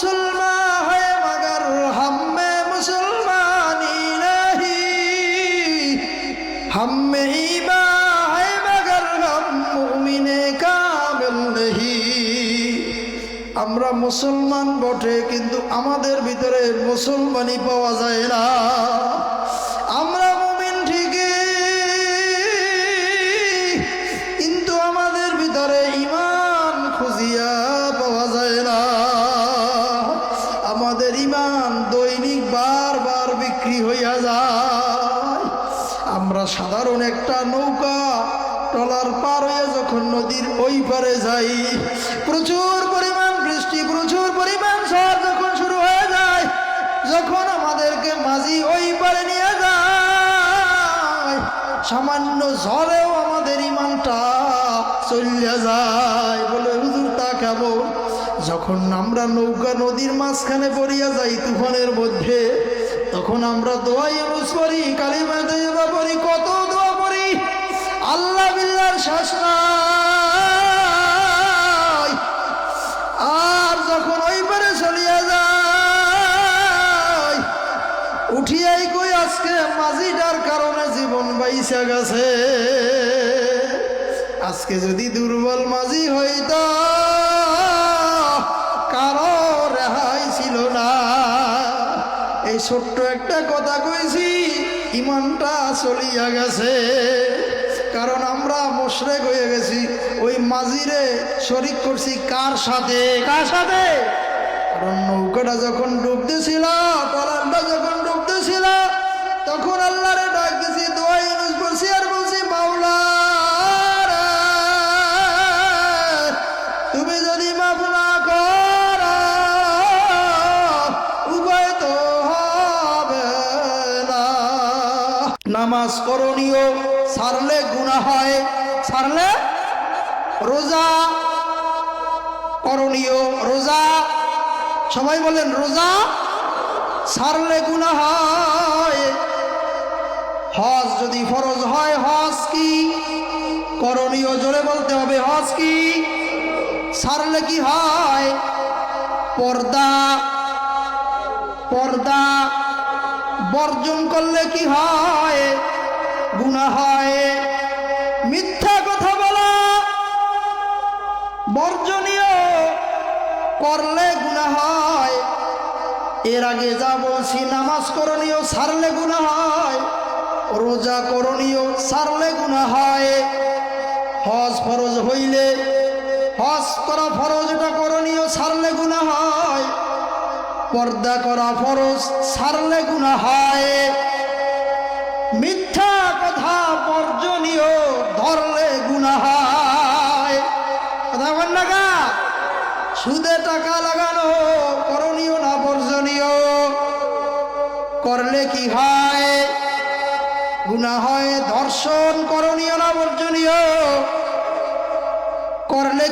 মুসলমান হয়ে মগর হামে মুসলমানি নহি হামে ইবা হয়ে মগর হাম মুমিনে কামিল নহি। আমরা মুসলমান বটে, কিন্তু আমাদের ভিতরে মুসলমানি পাওয়া যায় না। বিক্রি হইয়া যায়। আমরা সাধারণ একটা নৌকা টলার পার হয়ে যখন নদীর ওই পারে যাই, প্রচুর পরিমাণ বৃষ্টি, প্রচুর পরিমাণ ঝড় যখন শুরু হয়ে যায়, যখন আমাদেরকে মাঝি ওই পারে নিয়ে যায়, সামান্য ঝড়েও আমাদের ইমানটা চলিয়া যায় বলে, হুজুর, তা কেমন? যখন আমরা নৌকা নদীর মাঝখানে পড়িয়া যাই, তুফানের মধ্যে তখন আমরা দোয়াই ইউজ করি কালিমা দোয়া পড়ি কত দোয়া পড়ি আল্লাহ বিল্লার শ্বাস আর যখন ওই পারে চলিয়া যায়, উঠিয়াই কই আজকে মাঝিটার কারণে জীবন বাইসা গেছে। আজকে যদি দুর্বল মাঝি হইত ছোট্ট একটা কথা কয়েছি ইমানটা চলিয়া গেছে। কারণ আমরা মোশরেক হয়ে গেছি। ওই মাঝিরে শরিক করছি কার সাথে? কার সাথে? কারণ নৌকাটা যখন ডুবতেছিল টলানটা যখন ডুবতেছিল তখন আল্লাহরে নামাজ করণীয়, সারলে গুণা হয়, সারলে রোজা করণীয়, রোজা, সবাই বলেন রোজা সারলে গুণা হয়। হজ যদি ফরজ হয়, হজ কি? করণীয় জোরে বলতে হবে, হজ কি? সারলে কি হয়? পর্দা পর্দা বর্জন করলে কি হয়? করলে গুণা হয়। এর আগে যা বলছি, নামাজ করণীয়, সারলে গুণা হয়। রোজা করণীয়, সারলে গুণা হয়। হজ ফরজ হইলে, হজ করা ফরজ এটা করণীয়, সারলে গুণা হয়। পর্দা করা ফরজ, সারলে গুণা হয়।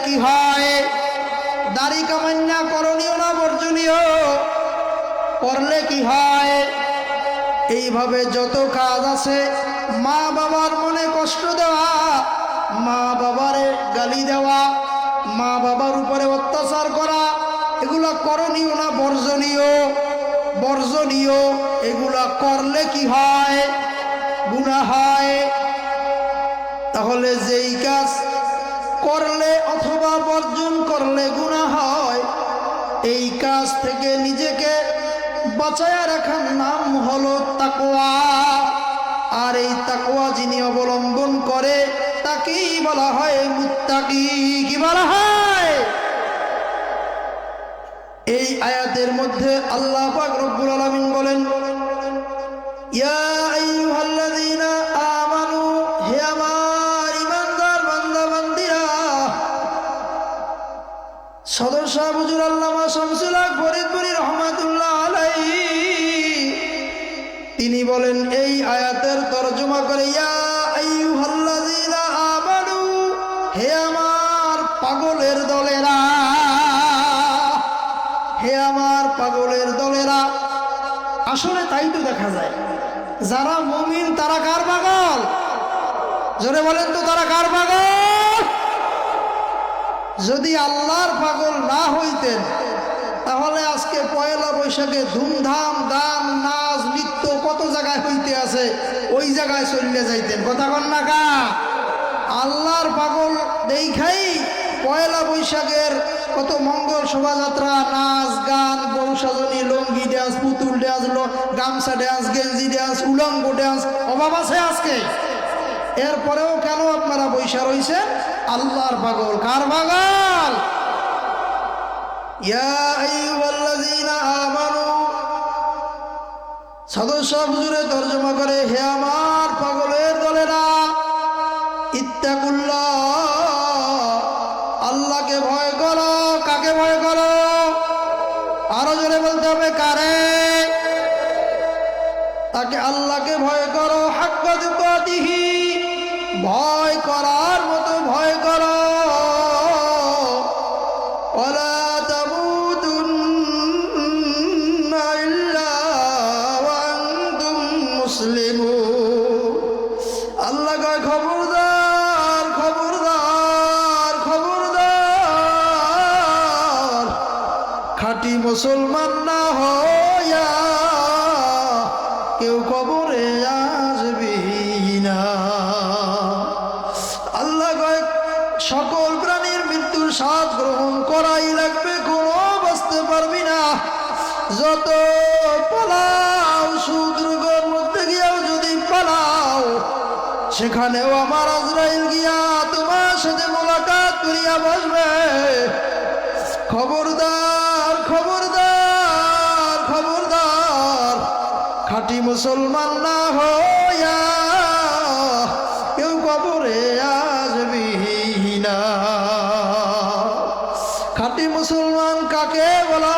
কি হয়? দাড়ি কামান্যা করণীয় না বর্জনীয়? করলে কি হয়? এইভাবে যত কাজ আছে, মা বাবার মনে কষ্ট দেওয়া, মা বাবারে গালি দেওয়া, মা বাবার উপরে অত্যাচার করা, এগুলা করণীয় না বর্জনীয়? বর্জনীয়, এগুলা করলে কি হয়? গুণা হয়। তাহলে যেই কাজ থেকে নিজেকে বাঁচায় রাখার নাম হলো তাকোয়া আর এই তাকোয়া যিনি অবলম্বন করে, তাকেই বলা হয় মুত্তাকি। কি বলা হয়? এই আয়াতের মধ্যে আল্লাহ পাক রব্বুল আলামিন বলেন, ইয়া পাগলের দলেরা। হে আমার পাগলের দলেরা। আসলে তাই তো দেখা যায়, যারা মুমিন তারা কার পাগল? জোরে বলেন তো, তারা কার পাগল? যদি আল্লাহর পাগল না হইতেন, তাহলে আজকে পয়লা বৈশাখে ধুমধাম গান নাচ, নৃত্য কত জায়গায় হইতে আছে, ওই জায়গায় চললে যাইতেন। কথা কন না কা? আল্লাহর পাগল দেখাই পয়লা বৈশাখের কত মঙ্গল শোভাযাত্রা, নাচ, গান বউ সাজনী, লঙ্গি ড্যান্স পুতুল ড্যান্স গামছা ড্যান্স গেঞ্জি ড্যান্স উলঙ্গ ড্যান্স অভাব আছে আজকে? এরপরেও কেন আপনারা বৈশা রয়েছেন আল্লাহর পাগল। কার পাগল? সদস্য হুজুরে তর্জমা করে, হে আমার পাগলের দলেরা খাঁটি মুসলমান না হইয়া কেউ কবরে আসবি না। আল্লাহ সকল প্রাণীর মৃত্যুর স্বাদ গ্রহণ করাই লাগবে, কোনো বাঁচতে পারবি না। যত পালাও সুদুর্গর মধ্যে গিয়েও যদি পালাও, সেখানেও আমার আজরাইল গিয়া তোমার সাথে মোলাকাত করিয়া বসবে। মুসলমান না হইয়া কেউ কবরে আসবি না। খাঁটি মুসলমান কাকে বলা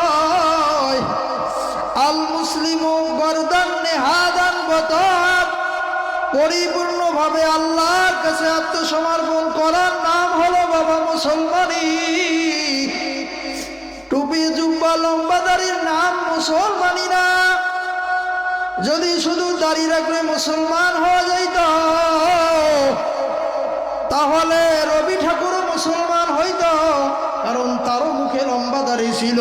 আল মুসলিম গরদান নেহাদান বতাব। পরিপূর্ণভাবে আল্লাহর কাছে আত্মসমর্পণ করার নাম হলো বাবা মুসলমানি টুপি, জুব্বা, লম্বা দাড়ির নাম মুসলমানি না। যদি শুধু দাড়ি রাখলে মুসলমান হওয়া যাইত, তাহলে রবি ঠাকুরও মুসলমান হইত, কারণ তারও মুখে লম্বা দাড়ি ছিল।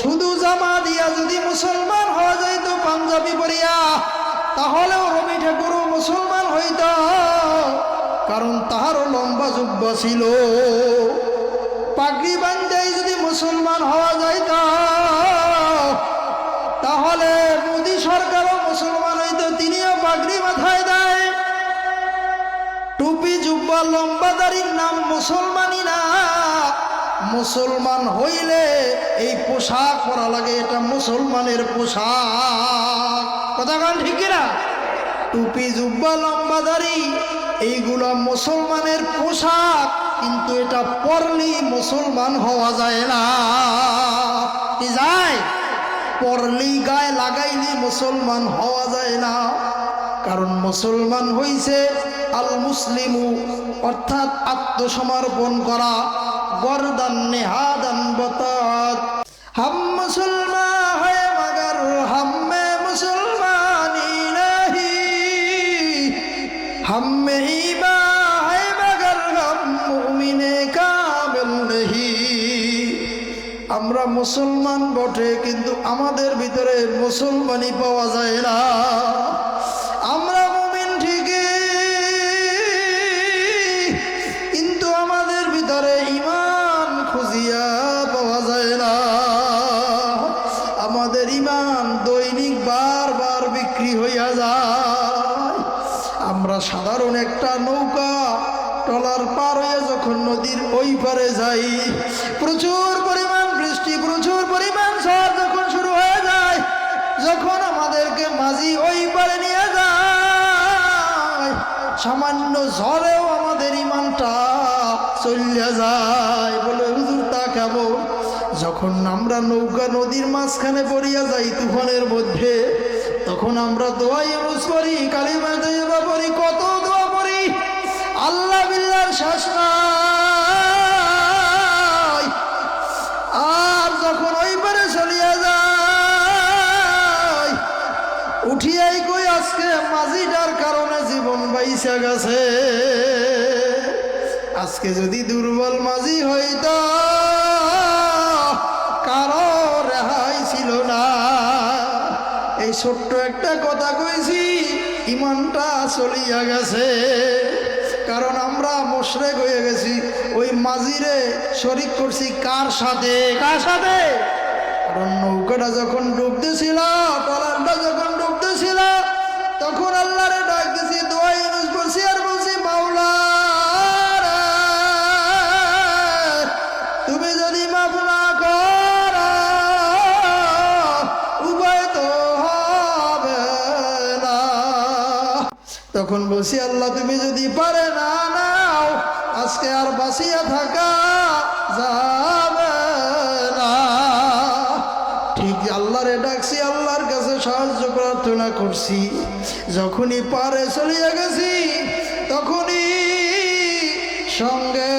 শুধু জামা দিয়া যদি মুসলমান হওয়া যাইত, পাঞ্জাবি পরিয়া, তাহলেও রবি ঠাকুরও মুসলমান হইত, কারণ তাহারও লম্বা যুব্য ছিল। পাগড়ি বান্ধাই যদি মুসলমান হওয়া যাইত তাহলে মোদী সরকারও মুসলমান হইত তিনিও পাগড়ি মাথায় দেয়। টুপি জুব্বা লম্বা দাড়ির নাম মুসলমানই না। মুসলমান হইলে এই পোশাক পরা লাগে, এটা মুসলমানের পোশাক। কথা কান ঠিক না টুপি জুব্বা লম্বা দাড়ি, এইগুলো মুসলমানের পোশাক, কিন্তু এটা পরলেই মুসলমান হওয়া যায় না। যায়? পরলেই গায়ে লাগাইলে মুসলমান হওয়া যায় না। কারণ মুসলমান হইছে আল মুসলিমু অর্থাৎ আত্মসমর্পণ করা। গরদান নেহাদান বতাত। হাম মুসলমান মুসলমান বটে, কিন্তু আমাদের ভিতরে মুসলমানই পাওয়া যায় না। আমরা মুমিন ঠিকই, কিন্তু আমাদের ভিতরে ইমান খুঁজিয়া পাওয়া যায় না। আমাদের ইমান দৈনিক বারবার বিক্রি হইয়া যায়। আমরা সাধারণ একটা নৌকা টলার পার হয়ে যখন নদীর ওই পারে যাই সামান্য ঝড়েও আমাদের ইমানটা চলিয়া যায় বলে হুজুর তা কেমন? যখন আমরা নৌকা নদীর মাঝখানে পড়িয়া যাই তুফানের মধ্যে, তখন আমরা দোয়াই ইউজ করি কালিমা দোয়া পড়ি, কত দোয়া পড়ি। আল্লাহ বিল্লার শ্বাস আর যখন ওই পারে চলিয়া যায়, উঠিয়াই কই আজকে কারণে পাইসা গেছে। আজকে যদি দুর্বল মাঝি হইত কারও রেহাই ছিল না। এই ছোট্ট একটা কথা কইছি ইমানটা চলিয়া গেছে। কারণ আমরা মশরে হয়ে গেছি। ওই মাঝিরে শরিক করছি কার সাথে? কার সাথে? কারণ নৌকাটা যখন ডুবতেছিলাম তখন আল্লাহরে ডাক দিছি দোয়া ইউনুস বলছি, আর বলছি, মাওলা, তুমি যদি মাফ না করো উভয় তো হবে না। তখন বলছি, আল্লাহ, তুমি যদি পারে না নাও, আজকে আর বাঁচিয়া থাকা যাবে প্রার্থনা করছি। যখনই পারে চলিয়া গেছি তখনই সঙ্গে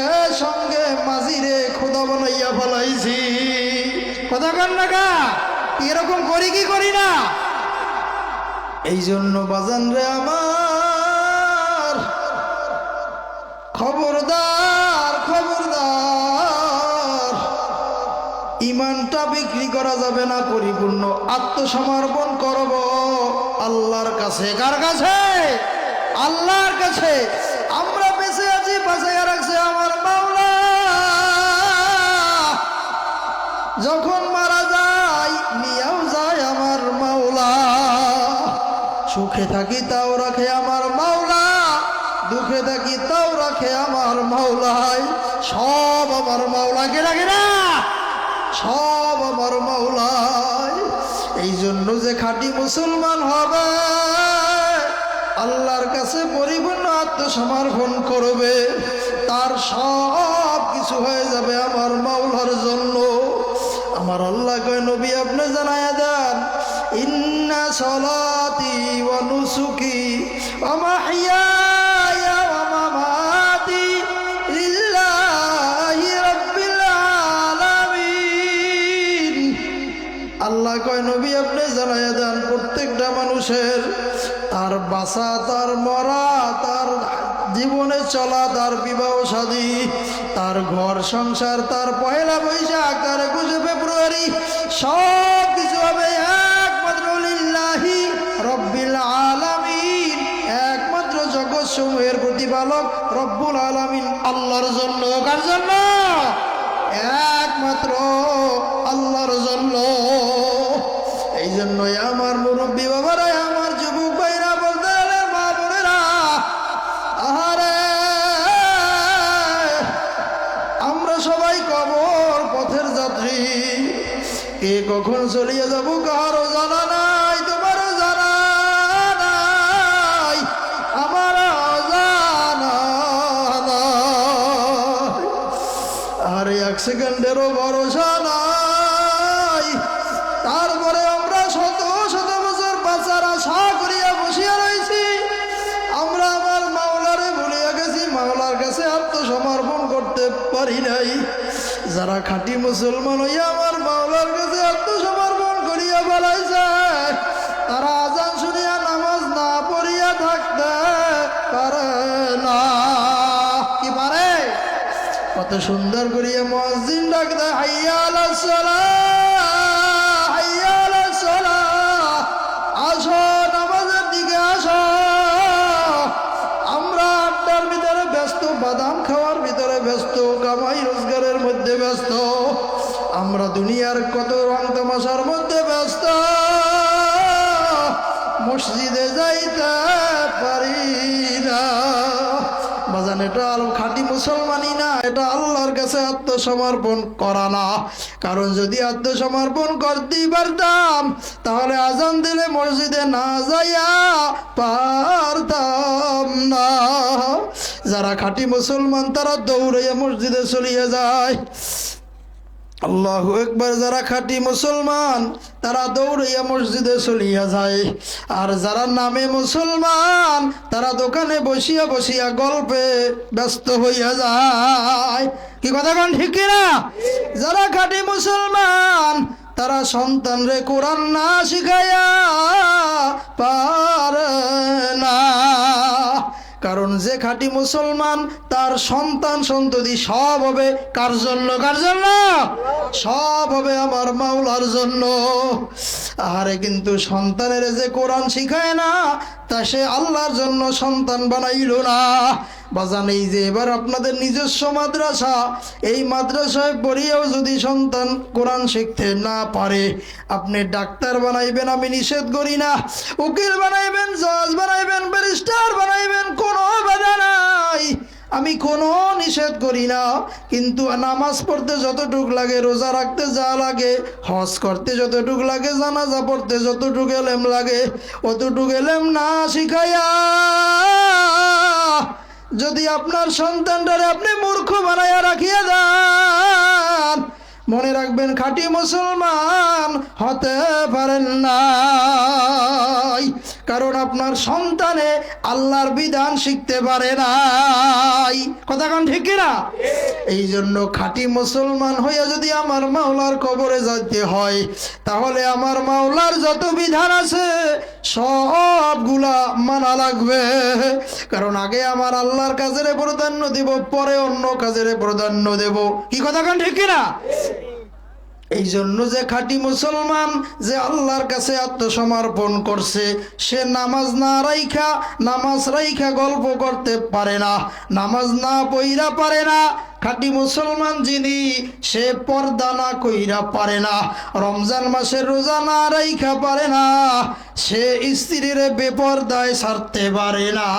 সঙ্গে মাঝিরে খোদা বানাইয়া ফেলাইছি। কথা কান না এরকম করি কি করি না? এই জন্য বাজান রে আমার খবরদার খবরদার ইমানটা বিক্রি করা যাবে না পরিপূর্ণ আত্মসমর্পণ করব। আল্লাহর কাছে, কার কাছে? আল্লাহর কাছে। আমরা বেঁচে আছি বাঁচাইয়া রাখছে আমার মাওলা। যখন মারা যায় নিয়েও যায় আমার মাওলা। সুখে থাকি তাও রাখে আমার মাওলা। দুঃখে থাকি তাও রাখে আমার মাওলাই সব আমার মাওলাকে রাখে না? সব আমার মাওলাই এই জন্য যে খাঁটি মুসলমান হবে, আল্লাহর কাছে পরিপূর্ণ আত্মসমর্পণ করবে, তার সব কিছু হয়ে যাবে আমার মাওলার জন্য। আমার আল্লাহ কয়, নবী আপনি জানায় দেন, ইন্না সলাতি ওয়া নুসুকি জানাইয়া দেন প্রত্যেকটা মানুষের। তার বাসা, তার মরা, তার জীবনে চলা, তার বিবাহ শাদী তার ঘর, সংসার, তার পয়লা বৈশাখ, তার একুশে ফেব্রুয়ারি, সব কিছু হবে একমাত্র রব্বিল আলামিন। একমাত্র জগৎ সমূহের প্রতিপালক রব্বুল আলামিন, আল্লাহর জন্য। কার জন্য? একমাত্র আল্লাহর জন্য। এই জন্যই আমার মুরব্বী বাবারা আমার যুবক ভাইরা বলতে মা বোনেরা, আহারে, আমরা সবাই কবর পথের যাত্রী। কে কখন চলিয়ে যাব কারও জানা নাই, তোমারও জানা নাই, আমারও জানা আর এক সেকেন্ডেরও ভরসা মুসলমান হইয়া আমার মাওলার কাছে আত্মসমর্পণ করিয়া বলাইছে তারা আজান শুনিয়া নামাজ না পড়িয়া থাকতে পারে না। কি পারে? কত সুন্দর করিয়া মসজিদ ডাক দেয় হাইয়া আলা সালাহ, হাইয়া আলা সালাহ। আসো নামাজের দিকে আসো। আমরা আড্ডার ভিতরে ব্যস্ত বাদাম খাওয়ার ভিতরে ব্যস্ত কামাই রোজগারের মধ্যে ব্যস্ত। আমরা দুনিয়ার কত রং তামাশার মধ্যে ব্যস্ত। মসজিদে যাইতে পারি না। বাজান, এটা খাঁটি মুসলমানই না, এটা আল্লাহর কাছে আত্মসমর্পণ করা না। কারণ যদি আত্মসমর্পণ করতেই পারতাম, তাহলে আজান দিলে মসজিদে না যাইয়া পারতাম না। যারা খাঁটি মুসলমান, তারা দৌড়াইয়া মসজিদে চলিয়ে যায়। আল্লাহ একবার যারা খাঁটি মুসলমান, তারা দৌড়াইয়া মসজিদে চলিয়া যায়। আর যারা নামে মুসলমান, তারা দোকানে বসিয়া বসিয়া গল্পে ব্যস্ত হইয়া যায়। কি কথা কোন, ঠিক কিনা? যারা খাঁটি মুসলমান, তারা সন্তান রে কোরআন না শিখাইয়া পারে না। কারণ যে খাঁটি মুসলমান, তার সন্তান সন্ততি সব হবে কার জন্য? কার জন্য? সব হবে আমার মাওলার জন্য। আরে কিন্তু সন্তানের যে কোরআন শিখায় না, তা সে আল্লাহর জন্য সন্তান বানাইল না। বাজান, এই যে এবার আপনাদের নিজস্ব মাদ্রাসা, এই মাদ্রাসায় পড়িয়েও যদি সন্তান কোরআন শিখতে না পারে, আপনি ডাক্তার বানাইবেন, আমি নিষেধ করি না। উকিল বানাইবেন, জজ বানাইবেন, ব্যারিস্টার বানাইবেন, কোনো বাধা নাই। আমি কোনো নিষেধ করি না, কিন্তু নামাজ পড়তে যতটুক লাগে, রোজা রাখতে যা লাগে, হজ করতে যতটুক লাগে, জানাজা পড়তে যতটুক এলেম লাগে, অতটুক এলেম না শিখাইয়া যদি আপনার সন্তানটারে আপনি মূর্খ বানাইয়া রাখিয়া যান মনে রাখবেন খাঁটি মুসলমান হতে পারেন না কারণ আপনার সন্তানে আল্লাহর বিধান শিখতে পারে নাই। কথা কোন ঠিক না এই জন্য খাঁটি মুসলমান হইয়া যদি আমার মাওলার কবরে যাইতে হয়, তাহলে আমার মাওলার যত বিধান আছে, সবগুলা মানা লাগবে। কারণ আগে আমার আল্লাহর কাজের প্রাধান্য দিব, পরে অন্য কাজের প্রাধান্য দেব। কি কথা কোন ঠিক না এই জন্য যে খাঁটি মুসলমান যে আল্লাহর কাছে আত্মসমর্পণ করছে, সে নামাজ না রাইখা, নামাজ রাইখা গল্প করতে পারে না, নামাজ না পইরা পারে না। খাঁটি মুসলমান যিনি, সে পর্দা না কইরা পারে না, রমজান মাসের রোজা না রাইখা পারে না, সে স্ত্রীর বেপর্দায় সারতে পারে না।